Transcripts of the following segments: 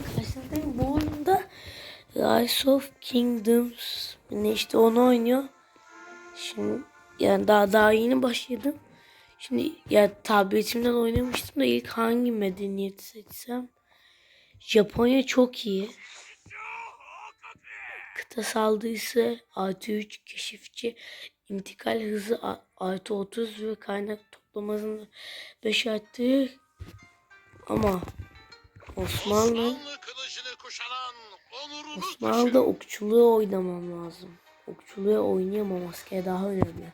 videoyla karşınızdayım. Bu oyunda Rise of Kingdoms ne işte onu oynuyor. Şimdi yani daha daha yeni başladım. Şimdi ya tabletimden oynamıştım da ilk hangi medeniyeti seçsem? Japonya çok iyi. Kıta saldırısı artı 3 keşifçi intikal hızı artı 30 ve kaynak toplama hızını 5 arttırır. Ama Osmanlı Osmanlı kılıcını kuşanan onurunu Osmanlı'da okçuluğu oynamam lazım. Okçuluğu oynayamam asker daha önemli.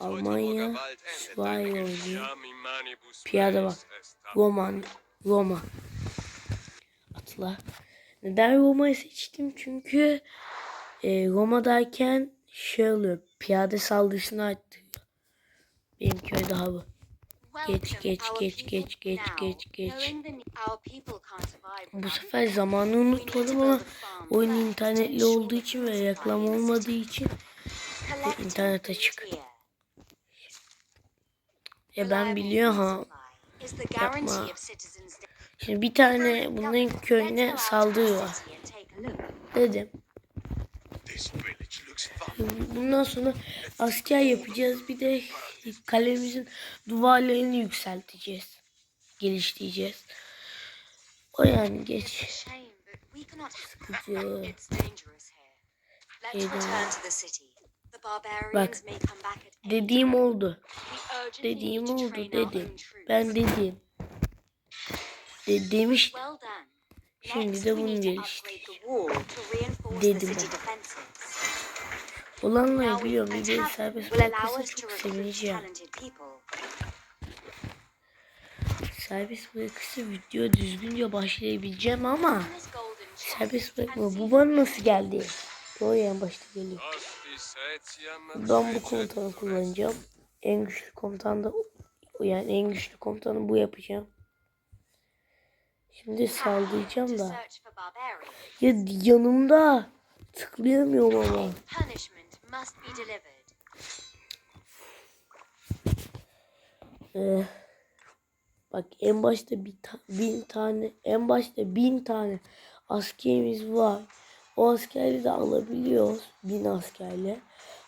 Almanya süvari oynuyor. Piyade bak. Roman, Roma. Atla. Neden Roma'yı seçtim? Çünkü e, Roma'dayken şey oluyor. Piyade saldırısını arttırıyor. Benim köy daha bu. Geç geç geç geç geç geç geç. Bu sefer zamanı unutmadım ama oyun internetli olduğu için ve reklam olmadığı için internet açık. Ya ben biliyorum ha. Yapma. Şimdi bir tane bunların köyüne saldırı var. Dedim. Bundan sonra asker yapacağız. Bir de kalemizin duvarlarını yükselteceğiz. Geliştireceğiz. O yani geç. Sıkıcı. Bak, Dediğim oldu. Dediğim oldu dedim. Ben dedim. De demiş. Şimdi de bunu geliştir. Dedim Olanları biliyorum. De serbest bırakırsa çok sevineceğim. Serbest bırakırsa video düzgünce başlayabileceğim ama serbest bırakma. Bu bana nasıl geldi? O en başta geliyor. Ben bu komutanı kullanacağım. En güçlü komutan da yani en güçlü komutanı bu yapacağım. Şimdi saldıracağım da. Ya yanımda tıklayamıyorum ama. Ee, bak en başta bir ta- bin tane en başta bin tane askerimiz var. O askerleri de alabiliyoruz bin askerle.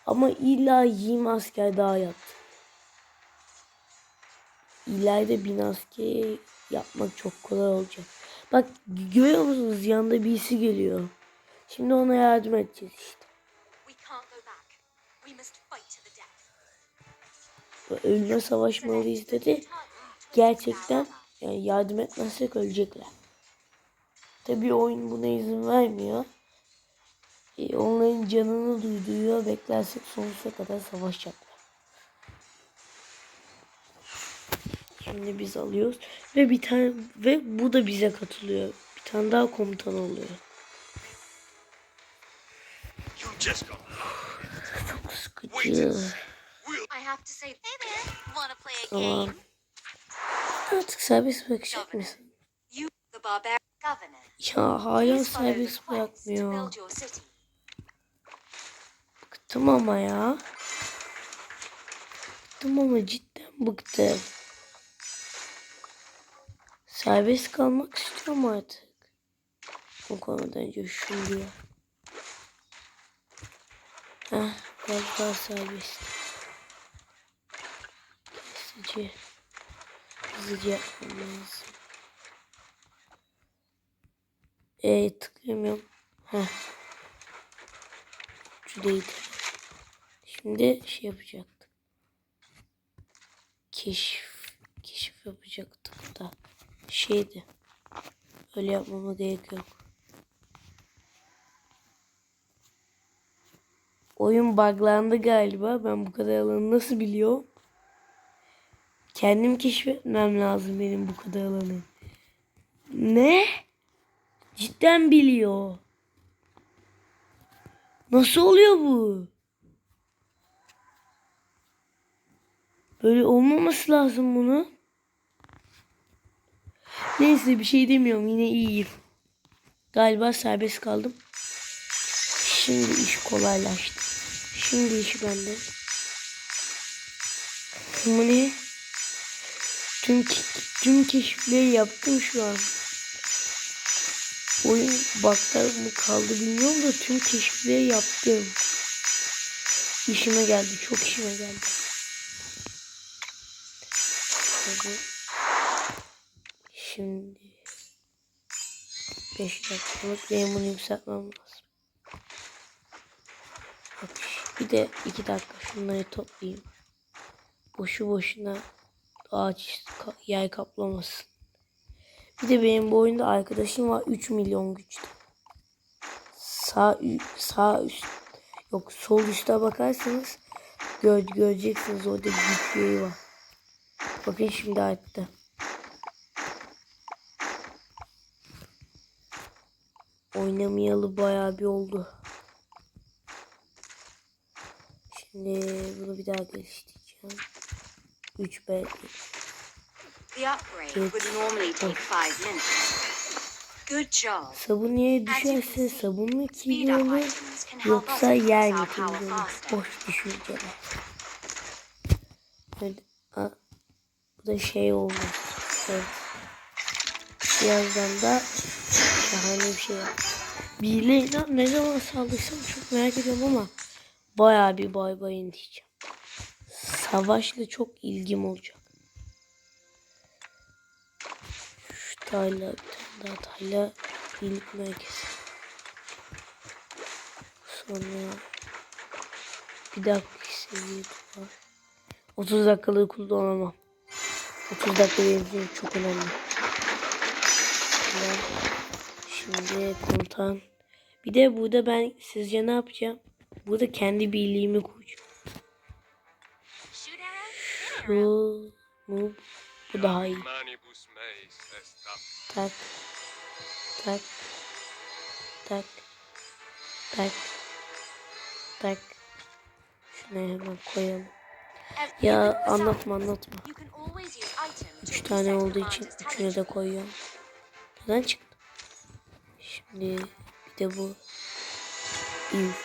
Ama illa 20 asker daha yaptı. İleride bin asker yapmak çok kolay olacak. Bak görüyor musunuz yanında birisi geliyor. Şimdi ona yardım edeceğiz işte. Ve Ölüme savaşmalıyız dedi. Gerçekten yani yardım etmezsek ölecekler. Tabii oyun buna izin vermiyor. E, onların canını duyduruyor. Beklersek sonsuza kadar savaşacaklar. Şimdi biz alıyoruz ve bir tane ve bu da bize katılıyor. Bir tane daha komutan oluyor. You just got sıkıcı. Tamam. Artık serbest bırakacak mısın? Ya hala serbest bırakmıyor. Bıktım ama ya. Bıktım ama cidden bıktım. Serbest kalmak istiyorum artık. O konudan coşun diyor. Heh, daha serbest. Kesici. Hızlıca yapmam lazım. Eee tıklayamıyorum. Heh. Şuradaydı. Şimdi şey yapacaktık. Keşif. Keşif yapacaktık da. Şeydi. Öyle yapmama gerek yok. Oyun buglandı galiba. Ben bu kadar alanı nasıl biliyorum? Kendim keşfetmem lazım benim bu kadar alanı. Ne? Cidden biliyor. Nasıl oluyor bu? Böyle olmaması lazım bunu. Neyse bir şey demiyorum yine iyiyim. Galiba serbest kaldım. Şimdi iş kolaylaştı. Şimdi iş bende. Bu ne? Tüm, tüm keşifleri yaptım şu an. oyun bakta mı kaldı bilmiyorum da tüm keşifleri yaptım. İşime geldi. Çok işime geldi. Şimdi 5 dakikalık bunu yükseltmem lazım. Bir de 2 dakika şunları toplayayım. Boşu boşuna ağaç yay kaplamasın. Bir de benim bu oyunda arkadaşım var 3 milyon güçte. Sağ sağ üst yok sol üstte bakarsanız gör, göreceksiniz orada güç var. Bakın şimdi arttı. Oynamayalı bayağı bir oldu. Şimdi bunu bir daha geliştireceğim. 3 B The upgrade would normally take five minutes. Good job. Sabun yere düşerse sabun mu us yoksa yer mi faster. Boş düşünceler. Evet. a- Bu da şey oldu. Evet. Birazdan da şahane bir şey yap. Birilerine ne zaman saldırsam çok merak ediyorum ama bayağı bir bay bayın diyeceğim. Savaşla çok ilgim olacak. Şu tayla bir tane daha tayla birlik merkezi. Sonra bir dakika seviye var. 30 dakikalık kullanamam. 30 dakika benim çok önemli. Şimdi komutan. Bir de burada ben sizce ne yapacağım? Burada kendi birliğimi arrow. Şu bu bu daha iyi. Tak. Tak. Tak. Tak. Tak. Şunu hemen koyalım. Ya anlatma anlatma. Üç tane olduğu için üçünü de koyuyorum. Neden çıktı? Şimdi bir de bu. Üf.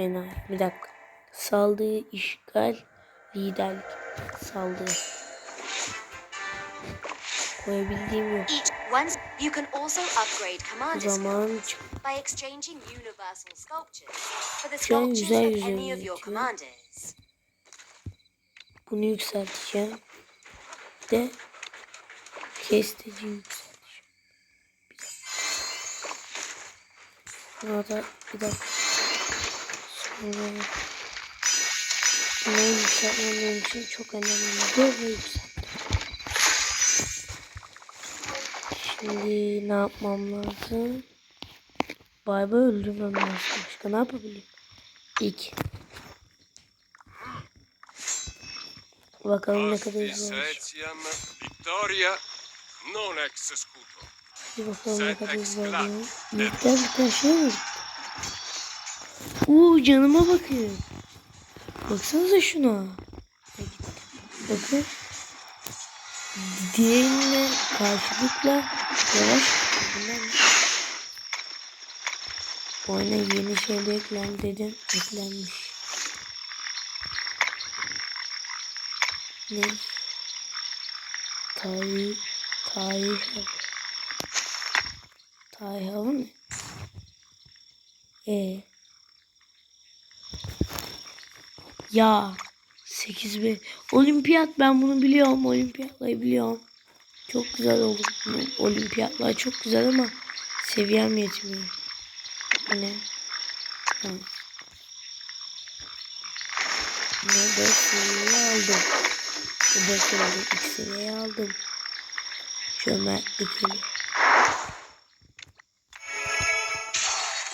Fena. Bir dakika. Saldırı, işgal, liderlik. Saldırı. Koyabildiğim yok. Once you can also upgrade zaman skills by exchanging universal sculptures for the sculptures of any of your commanders. bunu yükselteceğim. De kestici yükselteceğim. Bir dakika. Buna da bir dakika. Bunu yükseltmem benim için çok önemli. Böyle yükselttim. Şimdi ne yapmam lazım? Bay bay öldürmem lazım. Başka ne yapabilirim? İlk. Bakalım ne kadar hızlı olmuş. Bir bakalım ne kadar hızlı oluyor. İlkten bir tane şey mi Oo canıma bakın. Baksanıza şuna. Bakın. Diğerine karşılıkla yavaş. Oyuna yeni şeyler eklendi dedim. Eklenmiş. Ne? Tarih. Tarih. Tarih mı? Ee. Ya 8 bir olimpiyat ben bunu biliyorum olimpiyatları biliyorum. Çok güzel oldu. Bu Olimpiyatlar çok güzel ama seviyem yetmiyor. Hani ha. Ne 4 seviye aldım. 4 seviye 2 seviye aldım. Cömertlik eli.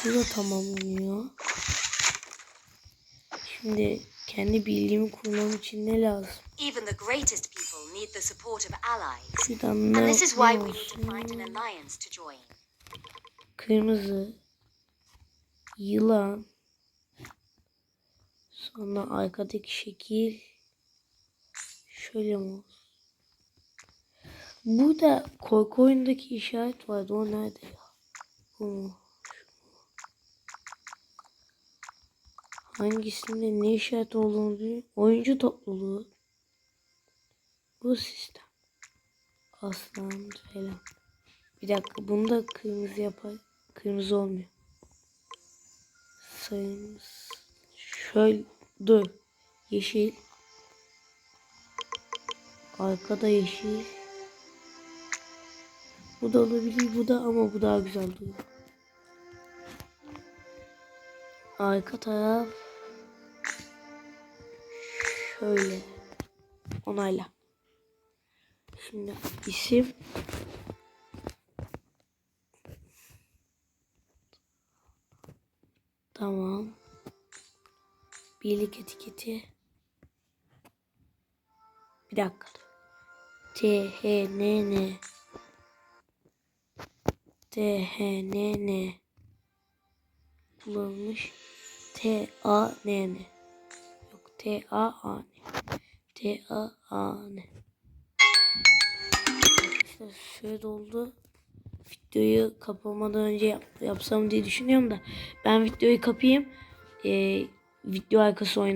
Bu da tamamlanıyor. Şimdi kendi bildiğimi kurmam için ne lazım? Even the greatest people need the support of allies. And this is why we need to find an alliance to join. Kırmızı. Yılan. Sonra arkadaki şekil. Şöyle mi olsun? Burada korku oyundaki işaret vardı. O nerede ya? Bu mu? Şu mu? Hangisinde ne işaret olduğunu. Oyuncu topluluğu. Bu sistem. Aslan falan. Bir dakika bunu da kırmızı yapar. Kırmızı olmuyor. Sayımız. Şöyle dur. Yeşil. Arkada yeşil. Bu da olabilir bu da ama bu daha güzel duruyor. Arka taraf şöyle onayla. Şimdi isim Tamam. Birlik etiketi. Bir dakika. T H N N T H N N kullanılmış T A N N yok T A A N T A A N Arkadaşlar süre doldu. Videoyu kapamadan önce yap- yapsam diye düşünüyorum da ben videoyu kapayım. Ee, video arkası oynayayım.